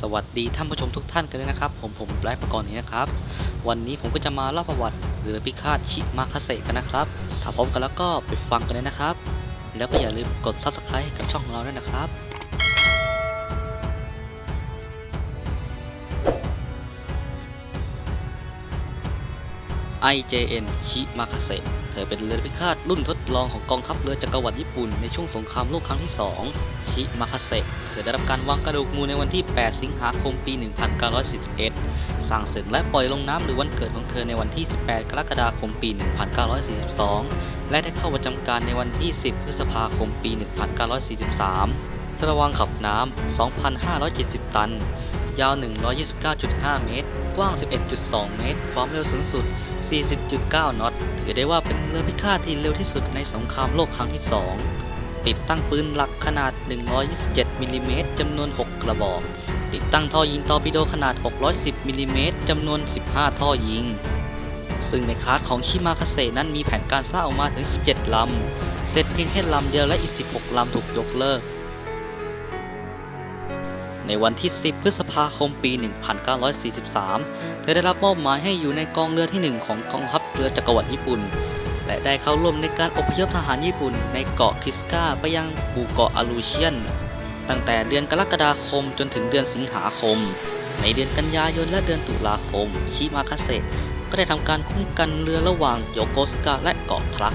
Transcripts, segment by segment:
สวัสดีท่านผู้ชมทุกท่านกันเลยนะครับ ผมผมแบล็กประกรณ์นี้นะครับ วันนี้ผมก็จะมาเล่าประวัติเรือพิฆาตชิมาคาเซกันนะครับถ้าพร้อมกันแล้วก็ไปฟังกันเลยนะครับ แล้วก็อย่าลืมกด subscribe กับช่องของเราด้วยนะครับ IJN ชิมาคาเซเธอเป็นเรือพิฆาตรุ่นทดลองของกองทัพเรือจักรวรรดิญี่ปุ่นในช่วงสงครามโลกครั้งที่ 2 ชิมาคาเซเธอได้รับการวางกระดูกมูลในวันที่ 8 สิงหาคมปี 1941 สร้างเสร็จและปล่อยลงน้ำหรือวันเกิดของเธอในวันที่ 18 กรกฎาคมปี 1942 และได้เข้าประจำการในวันที่ 10 พฤษภาคมปี 1943 ระวังขับน้ำ 2,570 ตัน ยาว 129.5 เมตร กว้าง 11.2 เมตร ความเร็วสูงสุด 40.9น็อต ถือได้ว่าเป็นเรือพิฆาตที่เร็วที่สุดในสงครามโลกครั้งที่ 2 ติดตั้งปืนหลักขนาด 127มิลลิเมตรจำนวน 6 กระบอก ติดตั้งท่อยิงตอร์ปิโดขนาด 610มิลลิเมตรจำนวน 15 ท่อยิง ซึ่งในคลาสของชิมาคาเซนั้นมีแผนการสร้างออกมาถึง 17 ลำ เสร็จเพียงแค่ลำเดียวและอีก 16 ลำถูกยกเลิก ในวันที่ 10 พฤษภาคมปี 1943 เธอได้รับมอบหมายให้อยู่ในกองเรือที่ 1 ของกองทัพเรือจักรวรรดิญี่ปุ่น และได้เข้าร่วมในการอพยพทหารญี่ปุ่นในเกาะคิสกาไปยังหมู่เกาะอาลูเชียน ตั้งแต่เดือนกรกฎาคมจนถึงเดือนสิงหาคม ในเดือนกันยายนและเดือนตุลาคม ชิมาคาเซก็ได้ทำการคุ้มกันเรือระหว่างโยโกสกาและเกาะทรัค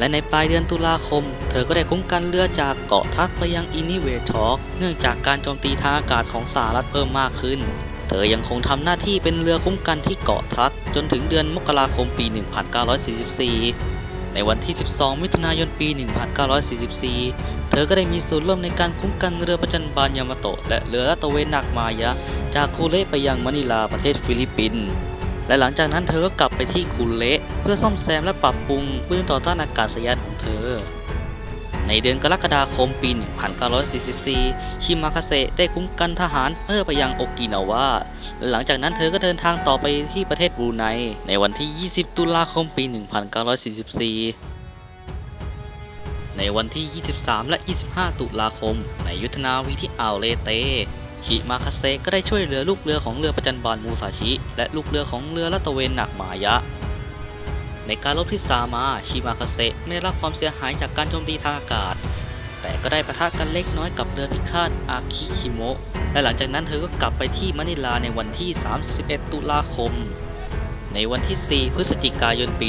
และในปลายเดือนตุลาคม เธอก็ได้คุ้มกันเรือจากเกาะทักไปยังอินิเวทอกเนื่องจากการโจมตีทางอากาศของสหรัฐเพิ่มมากขึ้น เธอยังคงทำหน้าที่เป็นเรือคุ้มกันที่เกาะทักจนถึงเดือนมกราคมปี 1944 ในวันที่ 12 มิถุนายนปี 1944 เธอก็ได้มีส่วนร่วมในการคุ้มกันเรือประจันบานยามาโตะและเรือลาตะเวนหนักมายะ จากคูเละไปยังมะนิลาประเทศฟิลิปปินส์ และหลังจากนั้นเธอก็กลับไปที่คูเละเพื่อซ่อมแซมและปรับปรุงปืนต่อต้านอากาศยานของเธอ ในเดือนกรกฎาคมปี 1944 ชิมาคาเซได้คุ้มกันทหารเพื่อไปยังโอกินาวาและหลังจากนั้นเธอก็เดินทางต่อไปที่ประเทศบรูไน ในวันที่ 20 ตุลาคมปี 1944ในวันที่ 23 และ 25 ตุลาคม ในยุทธนาวีที่อ่าวเลเต ชิมาคาเซก็ได้ช่วยเหลือลูกเรือของเรือประจันบานมูซาชิ และลูกเรือของเรือลาตะเวนหนักมายะ ในการรบที่ซามาชิมาคาเซไม่ได้รับความเสียหายจากการโจมตีทางอากาศ แต่ก็ได้ประทะกันเล็กน้อยกับเรือพิฆาตอาคิชิโมะและหลังจากนั้นเธอก็กลับไปที่มะนิลาในวันที่ 31 ตุลาคม ในวันที่ 4 พฤศจิกายนปี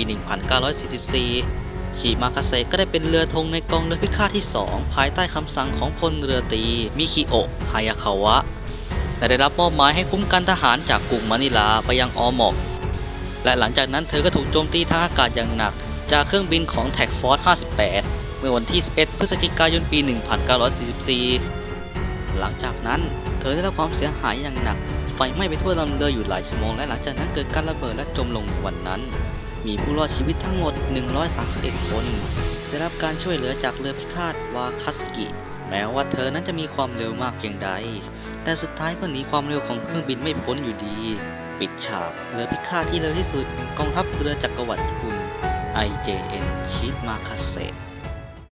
1944 ชิมาคาเซก็ได้เป็นเรือธงในกองเรือพิฆาตที่ 2 ภายใต้คำสั่งของพลเรือตีมิคิโอะฮายาคาวะและได้รับมอบหมายให้คุ้มกันทหารจากกรุงมะนิลาไปยังออมอก และหลังจากนั้นเธอก็ถูกโจมตีทางอากาศอย่างหนัก จากเครื่องบินของแท็กฟอร์58 เมื่อวันที่ 11 พฤศจิกายนปี 1944 หลังจากนั้นเธอได้รับความเสียหายอย่างหนัก ไฟไหม้ไปทั่วลำเรืออยู่หลายชั่วโมงและหลังจากนั้นเกิดการระเบิดและจมลงในวันนั้น มีผู้รอดชีวิตทั้งหมด 131 คน ได้รับการช่วยเหลือจากเรือพิฆาตวาคัสกิ แม้ว่าเธอนั้นจะมีความเร็วมากเพียงใด แต่สุดท้ายก็หนีความเร็วของเครื่องบินไม่พ้นอยู่ดี ปิดฉากเรือพิฆาตที่เร็วที่สุดเป็นกองทัพเรือจักรวรรดิญี่ปุ่น IJN ชิมาคาเซ